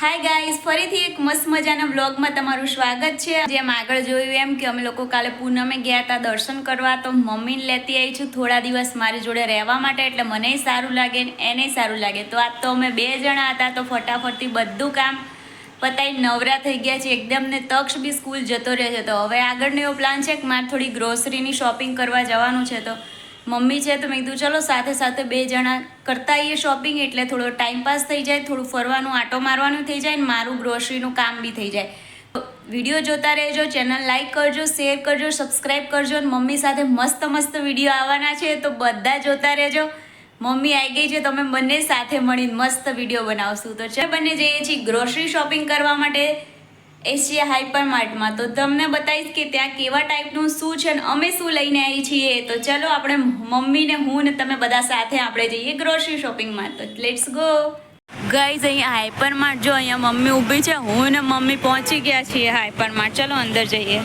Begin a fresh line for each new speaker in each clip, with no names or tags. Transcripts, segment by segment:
Hi guys ફરીથી એક મસ્ત મજાના વ્લોગમાં તમારું સ્વાગત છે. જેમ આગળ જોયું એમ કે અમે લોકો કાલે પૂનમે ગયા હતા દર્શન કરવા, તો મમ્મીને લેતી આવી છું થોડા દિવસ મારી જોડે રહેવા માટે, એટલે મને સારું લાગે ને એને સારું લાગે. તો આજ તો અમે બે જણા હતા, તો ફટાફટથી બધું કામ પતાઈ નવરા થઈ ગયા છે એકદમ ને તક્ષ બી સ્કૂલ જતો રહે છે. તો હવે આગળનો એવો પ્લાન છે કે મારે થોડી ગ્રોસરીની શોપિંગ કરવા જવાનું છે. તો મમ્મી છે તો મેં કીધું, ચલો, સાથે સાથે બે જણા કરતા આવીએ શોપિંગ એટલે થોડો ટાઈમ પાસ થઈ જાય, થોડું ફરવાનું, આટો મારવાનું થઈ જાય ને મારું ગ્રોસરીનું કામ બી થઈ જાય. વીડિયો જોતા રહેજો ચેનલ લાઇક કરજો શેર કરજો સબસ્ક્રાઈબ કરજો અને મમ્મી સાથે મસ્ત મસ્ત વીડિયો આવવાના છે. તો બધા જોતા રહેજો. મમ્મી આવી ગઈ છે, તમે બંને સાથે મળીને મસ્ત વીડિયો બનાવશું. તો છે બંને જઈએ છીએ ગ્રોસરી શોપિંગ કરવા માટે. એશિયા હાઈપર માર્ટમાં તો તમને બતાવીશ કે ત્યાં કેવા ટાઈપનું શું છે ને અમે શું લઈને આવી છીએ. તો ચલો આપણે મમ્મી ને હું ને તમે બધા સાથે આપણે જઈએ ગ્રોસરી શોપિંગમાં તો લેટ્સ ગો ગાઈઝ અહીંયા હાઈપર માર્ટ જો અહીંયા મમ્મી ઊભી છે, હું ને મમ્મી પહોંચી ગયા છીએ હાઈપર માર્ટ ચલો અંદર જઈએ.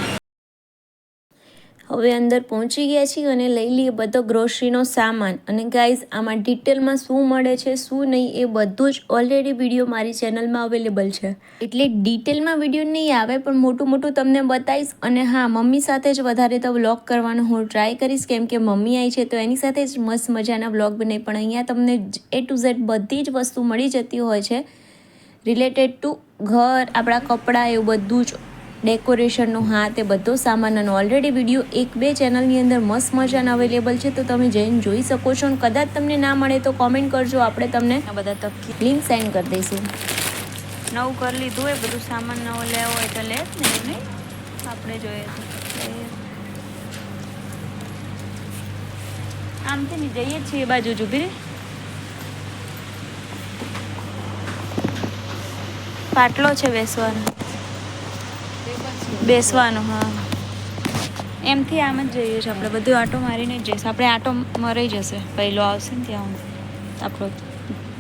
હવે અંદર પહોંચી ગયા છીએ અને લઈ લઈએ બધો ગ્રોસરીનો સામાન. અને ગાઈઝ આમાં ડિટેલમાં શું મળે છે, શું નહીં, એ બધું જ ઓલરેડી વીડિયો મારી ચેનલમાં અવેલેબલ છે. એટલે ડિટેલમાં વીડિયો નહીં આવે, પણ મોટું મોટું તમને બતાવીશ. અને હા, મમ્મી સાથે જ વધારે તો વ્લોગ કરવાનો હું ટ્રાય કરીશ. કેમ કે મમ્મી આવી છે તો એની સાથે જ મસ્ત મજાના વ્લોગ બને પણ અહીંયા તમને એ ટુ ઝેડ બધી જ વસ્તુ મળી જતી હોય છે. રિલેટેડ ટુ ઘર, આપણા કપડાં, એવું બધું જ. ડેકોરેશનનું, હા, તે બધો સામાન અને ઓલરેડી વીડિયો એક બે ચેનલની અંદર મસ્ત મજાના અવેલેબલ છે, તો તમે જઈને જોઈ શકો છો અને કદાચ તમને ના મળે તો કોમેન્ટ કરજો, આપણે તમને
બધા તક
લિંક સેન્ડ કરી દઈશું.
નવું કરી લીધું હોય બધું સામાન નવો લેવો હોય તો લે ને, એવું નહીં? આપણે જોઈએ. આમથી જઈએ છીએ બાજુ જ પાટલો છે બેસવાનો. બેસવાનો હા. એમથી આમ જ જઈએ છીએ આપણે. બધું આટો મારીને જ જઈશું આપણે આટો મરાઈ જશે. પહેલો આવશે ને ત્યાં આપણો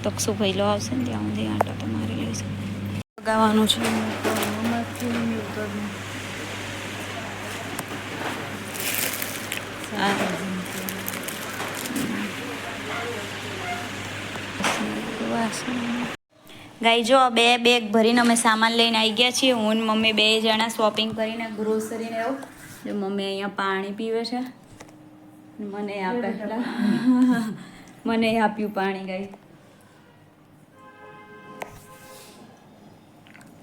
તકસો પહેલો આવશે ને ત્યાં સુધી આટો તો મારી લઈશું. લગાવવાનું છે. ગાઈ જો બે બેગ ભરીને અમે સામાન લઈને આવી ગયા છીએ. હું ને મમ્મી બે જણા શોપિંગ કરીને ગ્રોસરીને એવું. જો મમ્મી અહીંયા પાણી પીવે છે. મને આપે મને આપ્યું પાણી ગાઈ.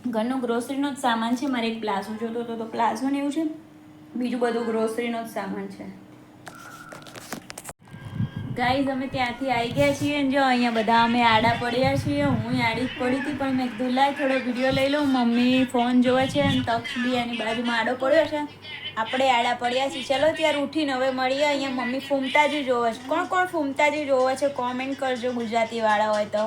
ઘરનું ગ્રોસરીનો જ સામાન છે. મારે એક પ્લાઝો જોતો હતો તો પ્લાઝો ને એવું છે. બીજું બધું ગ્રોસરીનો જ સામાન છે. ગાઈઝ અમે ત્યાંથી આવી ગયા છીએ અને જો અહીંયા બધા અમે આડા પડ્યા છીએ. હું આડી જ પડી હતી, પણ મેં કીધું લાય થોડો વીડિયો લઈ લઉં મમ્મી ફોન જોવે છે અને તક્ષ બી એની બાજુમાં આડો પડ્યો છે. આપણે આડા પડ્યા છીએ. ચલો ત્યારે ઉઠીને હવે મળીએ. અહીંયા મમ્મી ફૂમતાજી જોવે છે. કોણ કોણ ફૂમતાજી જોવે છે? કોમેન્ટ કરજો ગુજરાતી વાળા હોય તો.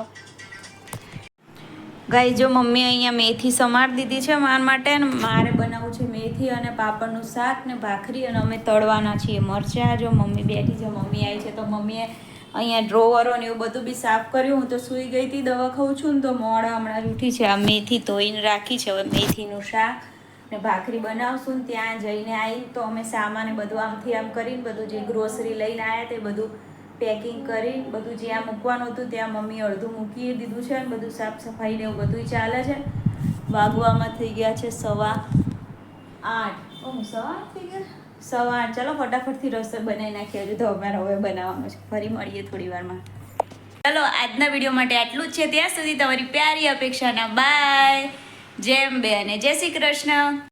ગાઈ જો મમ્મી અહીંયા મેથી સમાર દીધી છે માર માટે અને મારે બનાવવું છે મેથી અને પાપડનું શાક ને ભાખરી અને અમે તળવાના છીએ મરચાં. જો મમ્મી બેઠી છે, મમ્મી આવી છે, તો મમ્મીએ અહીંયા ડ્રોવરો ને એવું બધું બી સાફ કર્યું. હું તો સૂઈ ગઈ હતી, દવા ખાઉં છું ને તો મોડા હમણાં ઉઠી છે. આ મેથી ધોઈને રાખી છે, હવે મેથીનું શાક ને ભાખરી બનાવશું ને ત્યાં જઈને આવી તો અમે સામાન બધું આમથી આમ કરીને બધું જે ગ્રોસરી લઈને આવ્યા તે બધું પેકિંગ કરી બધું જ્યાં મૂકવાનું હતું ત્યાં મમ્મી અડધું મૂકી દીધું છે અને બધું સાફ સફાઈ ને એવું બધું ચાલે છે. વાગવામાં થઈ ગયા છે સવા આઠ. ઓહ સવા આઠ થઈ ગયા? સવા આઠ. ચાલો ફટાફટથી રસોઈ બનાવી નાખીએ. હજુ તો અમારે હવે બનાવવાનું છે. ફરી મળીએ થોડી વારમાં. ચલો આજના વીડિયો માટે આટલું જ છે. ત્યાં સુધી તમારી પ્યારી અપેક્ષાના. બાય. જેમ બે અને જય શ્રી કૃષ્ણ.